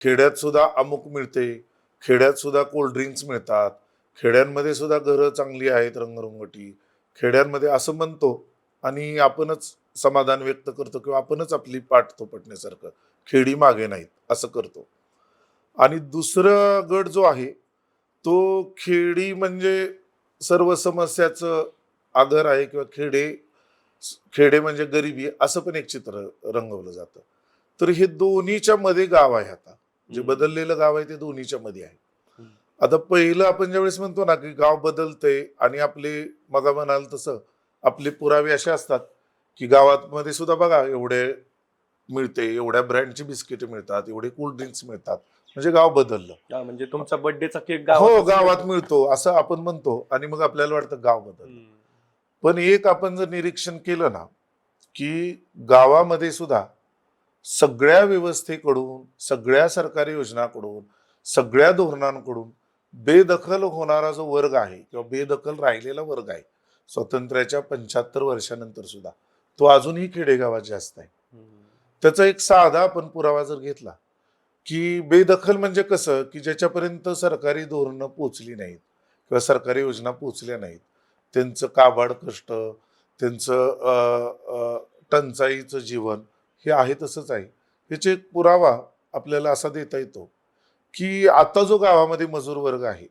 खेड्यात सुद्धा अमुक मिळते खेड्यात सुद्धा कोल्ड्रिंक्स मिळतात खेड्यांमध्ये सुद्धा घरं चांगली आहेत रंगरंगटी खेड्यांमध्ये असं म्हणतो आणि आपणच समाधान व्यक्त करतो किंवा आपणच आपली पाठ थोपटण्यासारखं खेडी मागे नाहीत असं करतो. आणि दुसरं गट जो आहे तो खेडी म्हणजे सर्व समस्याचं आगर आहे किंवा खेडे खेडे म्हणजे गरिबी असं पण एक चित्र रंगवलं जातं. तर हे दोन्हीच्या मध्ये गाव आहे आता. जे. बदललेलं गाव आहे ते दोन्हीच्या मध्ये आहे. आता पहिलं आपण ज्यावेळेस म्हणतो ना की गाव बदलतंय आणि आपले मगा म्हणाल तसं आपले पुरावे असे असतात की गावात मध्ये सुद्धा बघा एवढे मिळते एवढ्या ब्रँडची बिस्किटे मिळतात एवढे कोल्ड्रिंक्स मिळतात म्हणजे गाव बदललं हा, म्हणजे तुमचा बर्थडेचा केक हो गावातच गावात मिळतो. असं आपण म्हणतो आणि मग आपल्याला वाटतं गाव हम्म. पण एक आपण जर निरीक्षण केलं ना की गावामध्ये सुद्धा सगळ्या व्यवस्थेकडून सगळ्या सरकारी योजनाकडून सगळ्या धोरणांकडून बेदखल होणारा जो वर्ग आहे किंवा बेदखल राहिलेला वर्ग आहे स्वातंत्र्याच्या पंच्याहत्तर वर्षानंतर सुद्धा तो अजूनही खेडेगावात जास्त आहे. त्याचा एक साधा आपण पुरावा जर घेतला की बेदखल म्हणजे कसं की ज्याच्यापर्यंत सरकारी धोरणं पोचली नाहीत किंवा सरकारी योजना पोचल्या नाहीत त्यांचं काबाड कष्ट त्यांचं टंचाईचं जीवन हे आहे तसंच आहे. ह्याचे एक पुरावा आपल्याला असा देता येतो की आता जो गावामध्ये मजूर वर्ग आहे.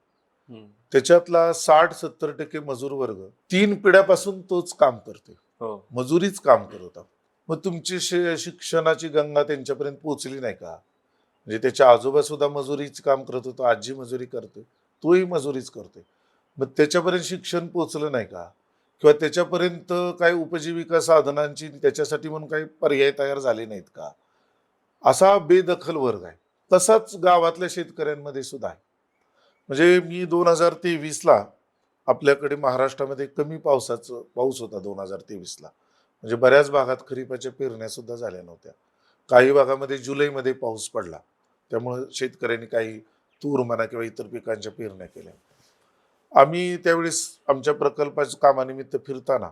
त्याच्यातला साठ सत्तर टक्के मजूर वर्ग तीन पिढ्यापासून तोच काम करते हो. मजुरीच काम करत होता मग तुमची शिक्षणाची गंगा त्यांच्यापर्यंत पोहोचली नाही का? म्हणजे त्याच्या आजोबा सुद्धा मजुरीच काम करत होतो आजी मजुरी करते तोही मजुरीच करते. मग त्याच्यापर्यंत शिक्षण पोचलं नाही का? किंवा त्याच्यापर्यंत काही उपजीविका साधनांची त्याच्यासाठी म्हणून काही पर्याय तयार झाले नाहीत का? असा बेदखल वर्ग आहे. तसाच गावातल्या शेतकऱ्यांमध्ये सुद्धा आहे. म्हणजे मी दोन हजार तेवीसला आपल्याकडे महाराष्ट्रामध्ये कमी पावसाचं पाऊस होता दोन हजार तेवीसला. म्हणजे बऱ्याच भागात खरीपाच्या पेरण्या सुद्धा झाल्या नव्हत्या. काही भागामध्ये जुलैमध्ये पाऊस पडला. त्यामुळं शेतकऱ्यांनी काही तूर म्हणा किंवा इतर पिकांच्या पेरण्या केल्या. आम्ही त्यावेळेस आमच्या प्रकल्पाच्या कामानिमित्त फिरताना.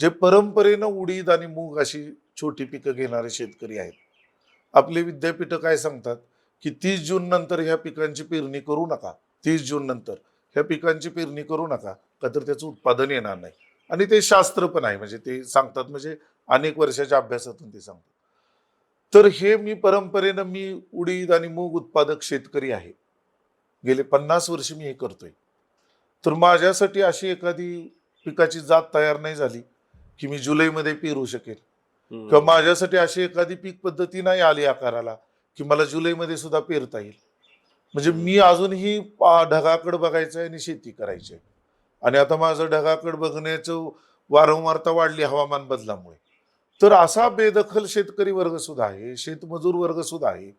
जे परंपरेनं उडीद आणि मूग अशी छोटी पिकं घेणारे शेतकरी आहेत आपले विद्यापीठ काय सांगतात की तीस जून नंतर ह्या पिकांची पेरणी करू नका तीस जून नंतर ह्या पिकांची पेरणी करू नका का तर त्याचं उत्पादन येणार नाही. आणि ते शास्त्र पण आहे म्हणजे ते सांगतात म्हणजे अनेक वर्षाच्या अभ्यासातून ते सांगतात. तर हे मी परंपरेनं मी उडीद आणि मूग उत्पादक शेतकरी आहे. गेले पन्नास वर्ष मी हे करतोय. तर माझ्यासाठी अशी एखादी पिकाची जात तयार नाही झाली की मी जुलैमध्ये पेरू शकेल. किंवा माझ्यासाठी अशी एखादी पीक पद्धती नाही आली आकाराला की मला जुलैमध्ये सुद्धा पेरता येईल. म्हणजे मी अजूनही ढगाकडे बघायचं आहे आणि शेती करायची आहे. आणि आता माझं ढगाकडे बघण्याचं वारंवारता वाढली हवामान बदलामुळे. तर असा बेदखल शेतकरी वर्ग सुद्धा आहे शेतमजूर वर्ग सुद्धा आहे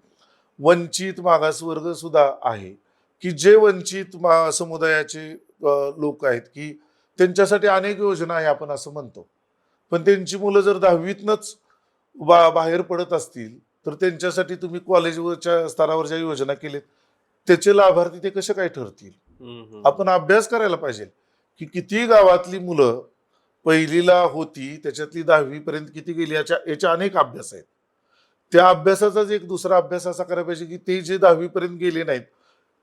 वंचित मागास वर्ग सुद्धा आहे की जे वंचित मा समुदायाचे लोक आहेत की त्यांच्यासाठी अनेक योजना आहे आपण असं म्हणतो. पण त्यांची मुलं जर दहावीतनंच बा बाहेर पडत असतील तर त्यांच्यासाठी तुम्ही कॉलेजवरच्या स्तरावर ज्या योजना केलेत त्याचे लाभार्थी ते कसे काय ठरतील. आपण अभ्यास करायला पाहिजे की किती गावातली मुलं पहिलीला होती त्याच्यातली दहावी पर्यंत किती गेली याच्या याच्या अनेक अभ्यास आहेत. त्या अभ्यासाचाच एक दुसरा अभ्यास असा करायला पाहिजे की ते जे दहावी पर्यंत गेले नाहीत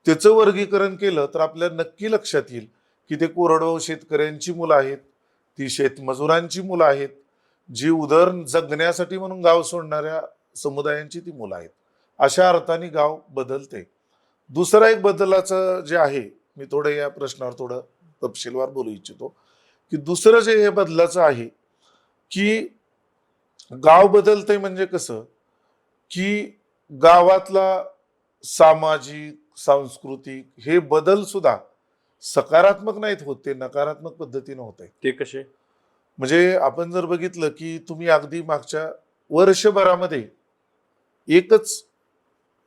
त्याचं वर्गीकरण केलं तर आपल्या नक्की लक्षात येईल की ते कोरडवाहू शेतकऱ्यांची मुलं आहेत ती शेतमजुरांची मुलं आहेत जी उदर जगण्यासाठी म्हणून गाव सोडणाऱ्या समुदायांची ती मुलं आहेत. अशा अर्थाने गाव बदलते. दुसरा एक बदलाचं जे आहे मी थोडं या प्रश्नावर थोडं तपशीलवार बोलू इच्छितो की दुसरं जे हे बदलाचं आहे की गाव बदलतंय म्हणजे कसं की गावातला सामाजिक सांस्कृतिक हे बदल सुद्धा सकारात्मक नाहीत होत ते नकारात्मक पद्धतीनं होत आहेत. ते कसे? म्हणजे आपण जर बघितलं की तुम्ही अगदी मागच्या वर्षभरामध्ये एकच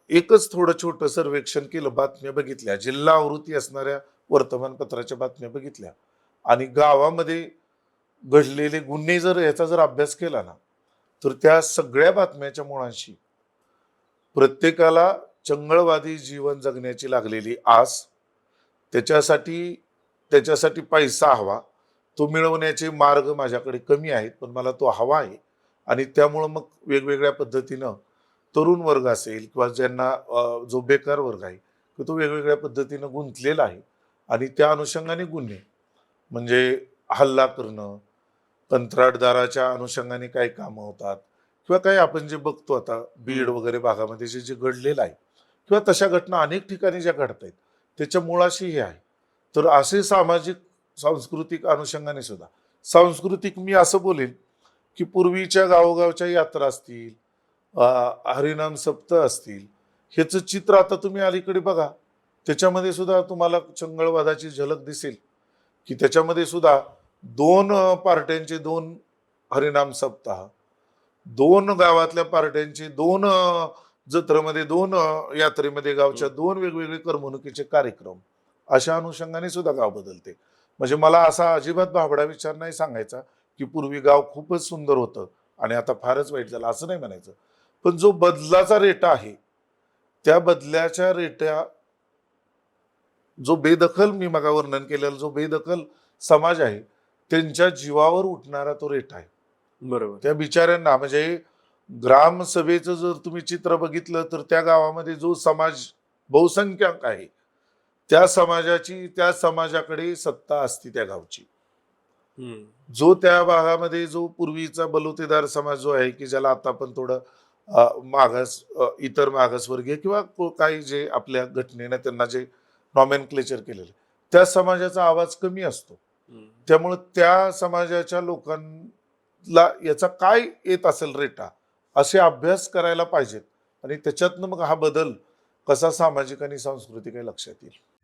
एकच थोडं छोटं सर्वेक्षण केलं बातम्या बघितल्या. जिल्हा आवृत्ती असणाऱ्या वर्तमानपत्राच्या बातम्या बघितल्या. आणि गावामध्ये घडलेले गुन्हे जर याचा जर अभ्यास केला ना तर त्या सगळ्या बातम्याच्या मुळांशी प्रत्येकाला चंगळवादी जीवन जगण्याची लागलेली आस त्याच्यासाठी त्याच्यासाठी पैसा हवा. तो मिळवण्याचे मार्ग माझ्याकडे कमी आहेत पण मला तो हवा आहे. आणि त्यामुळं मग वेगवेगळ्या पद्धतीनं तरुण वर्ग असेल किंवा ज्यांना जो बेकार वर्ग आहे की तो वेगवेगळ्या पद्धतीनं गुंतलेला आहे. आणि त्या अनुषंगाने गुन्हे म्हणजे हल्ला करणं कंत्राटदाराच्या अनुषंगाने काही कामं होतात किंवा काही आपण जे बघतो आता बीड वगैरे भागामध्ये जे जे घडलेलं आहे किंवा तशा घटना अनेक ठिकाणी ज्या घडत आहेत त्याच्या मुळाशी हे आहे. तर असे सामाजिक सांस्कृतिक अनुषंगाने सुद्धा सांस्कृतिक मी असं बोलेन की पूर्वीच्या गावोगावच्या यात्रा असतील हरिनाम सप्त असतील ह्याचं चित्र आता तुम्ही अलीकडे बघा. त्याच्यामध्ये सुद्धा तुम्हाला चंगळवादाची झलक दिसेल की त्याच्यामध्ये सुद्धा दोन पार्ट्यांचे दोन हरिनाम सप्ताह दोन गावातल्या पार्ट्यांचे दोन जत्रेमध्ये दोन यात्रेमध्ये गावच्या दोन वेगवेगळे करमणुकीचे कार्यक्रम. अशा अनुषंगाने सुद्धा गाव बदलते. म्हणजे मला असा अजिबात भाबडा विचार नाही सांगायचा की पूर्वी गाव खूपच सुंदर होतं आणि आता फारच वाईट झालं असं नाही म्हणायचं. पण जो बदलाचा रेटा आहे त्या बदल्याच्या रेट्या जो बेदखल मी मगा वर्णन केलेला जो बेदखल समाज आहे त्यांच्या जीवावर उठणारा तो रेटा आहे. बरोबर. त्या बिचाऱ्यांना म्हणजे ग्रामसभेचं जर तुम्ही चित्र बघितलं तर त्या गावामध्ये जो समाज बहुसंख्याक आहे त्या समाजाची त्या समाजाकडे सत्ता असती त्या गावची. जो त्या भागामध्ये जो पूर्वीचा बलुतेदार समाज जो आहे की ज्याला आता आपण थोडं मागास इतर मागासवर्गीय किंवा काही जे आपल्या घटनेनं त्यांना जे नॉमेन क्लेचर केलेलं त्या समाजाचा आवाज कमी असतो. त्यामुळे त्या समाजाच्या लोकांना याचा काय येत असेल रेटा असे अभ्यास करायला पाहिजेत. आणि त्याच्यातनं मग हा बदल कसा सामाजिक आणि सांस्कृतिक आहे लक्षात येईल.